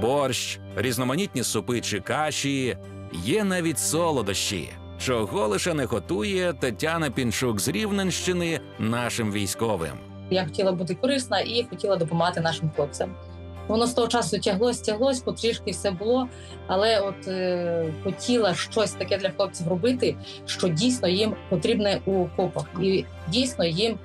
борщ, різноманітні супи чи каші, є навіть солодощі. Чого лише не готує Тетяна Пінчук з Рівненщини нашим військовим. Я хотіла бути корисна і хотіла допомагати нашим хлопцям. Воно з того часу тяглось, тяглось, потрішки все було, але от е, хотіла щось таке для хлопців робити, що дійсно їм потрібне у окопах, і дійсно їм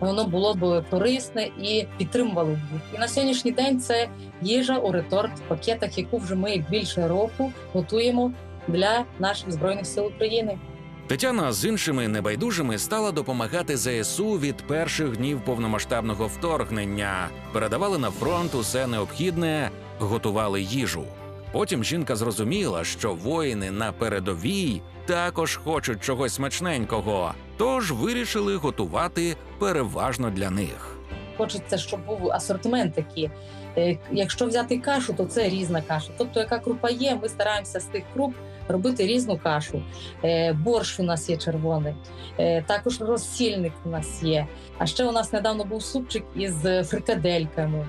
воно було б корисне і підтримувало б. І на сьогоднішній день це їжа у реторт пакетах, яку вже ми більше року готуємо для наших збройних сил України. Тетяна з іншими небайдужими стала допомагати ЗСУ від перших днів повномасштабного вторгнення. Передавали на фронт усе необхідне, готували їжу. Потім жінка зрозуміла, що воїни на передовій також хочуть чогось смачненького, тож вирішили готувати переважно для них. Хочеться, щоб був асортимент такий. Е, Якщо взяти кашу, то це різна каша. Тобто, яка крупа є, ми стараємося з тих круп робити різну кашу. Е, Борщ у нас є червоний, е, також розсільник у нас є. А ще у нас недавно був супчик із фрикадельками.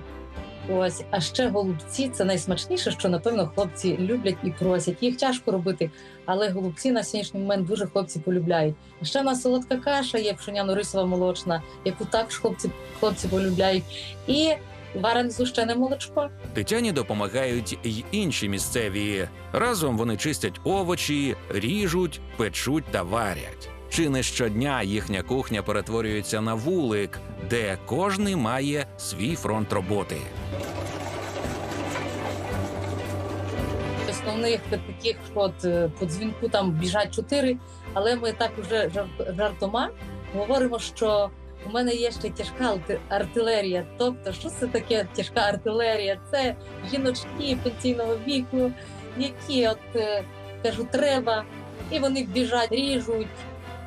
Ось, а ще голубці це найсмачніше, що напевно хлопці люблять і просять. Їх тяжко робити, але голубці на сьогоднішній момент дуже хлопці полюбляють. А ще в нас солодка каша є пшеняно-рисова молочна, яку також хлопці, хлопці полюбляють. І варене згущене молочко. Тетяні допомагають й інші місцеві. Разом вони чистять овочі, ріжуть, печуть та варять. Чи не щодня їхня кухня перетворюється на вулик, де кожний має свій фронт роботи. Основних таких, що е, по дзвінку там біжать чотири, але ми так уже жартома говоримо, що у мене є ще тяжка артилерія. Тобто, що це таке тяжка артилерія? Це жіночки пенсійного віку, які от е, кажу, треба, і вони біжать, ріжуть,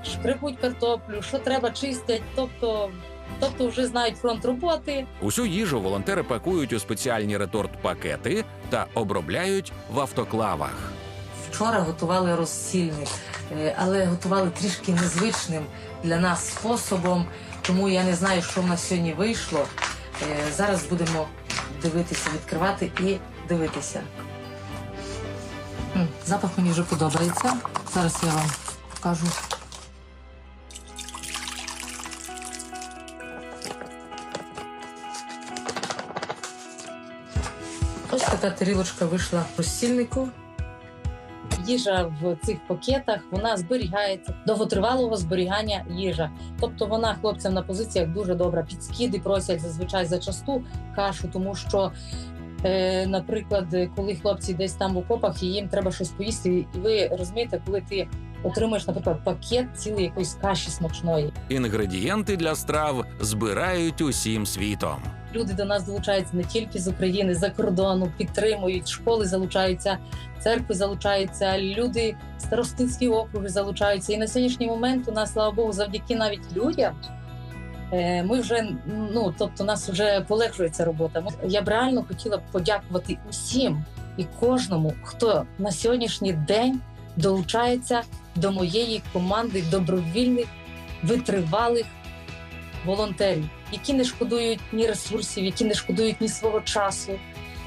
шкребуть картоплю, що треба чистять. Тобто, тобто вже знають фронт роботи. Усю їжу волонтери пакують у спеціальні реторт-пакети та обробляють в автоклавах. Вчора готували розсільник, е, але готували трішки незвичним для нас способом. Тому я не знаю, що в нас сьогодні вийшло. Е, Зараз будемо дивитися, відкривати і дивитися. Запах мені вже подобається. Зараз я вам покажу. Ось така тарілочка вийшла в розсільнику. Їжа в цих пакетах вона зберігається довготривалого зберігання їжа. Тобто вона хлопцям на позиціях дуже добра. Підскіди просять зазвичай за часту кашу, тому що, е, наприклад, коли хлопці десь там в окопах і їм треба щось поїсти, і ви розумієте, коли ти отримуєш, наприклад, пакет цілий якоїсь каші смачної. Інгредієнти для страв збирають усім світом. Люди до нас долучаються не тільки з України, з-за кордону, підтримують, школи залучаються, церкви залучаються, люди, старостинські округи залучаються. І на сьогоднішній момент у нас, слава Богу, завдяки навіть людям. е, Ми вже ну тобто, нас вже полегшується робота. Я б реально хотіла б подякувати усім і кожному, хто на сьогоднішній день долучається до моєї команди добровільних витривалих волонтерів, які не шкодують ні ресурсів, які не шкодують ні свого часу,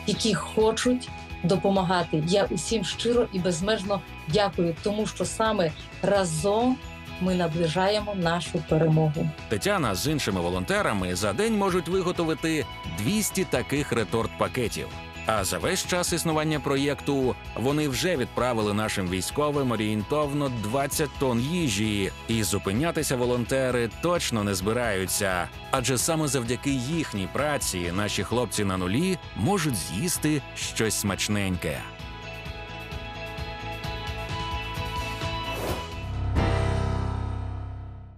які хочуть допомагати. Я усім щиро і безмежно дякую, тому що саме разом ми наближаємо нашу перемогу. Тетяна з іншими волонтерами за день можуть виготовити 200 таких реторт-пакетів. А за весь час існування проєкту вони вже відправили нашим військовим орієнтовно 20 тонн їжі, і зупинятися волонтери точно не збираються. Адже саме завдяки їхній праці наші хлопці на нулі можуть з'їсти щось смачненьке.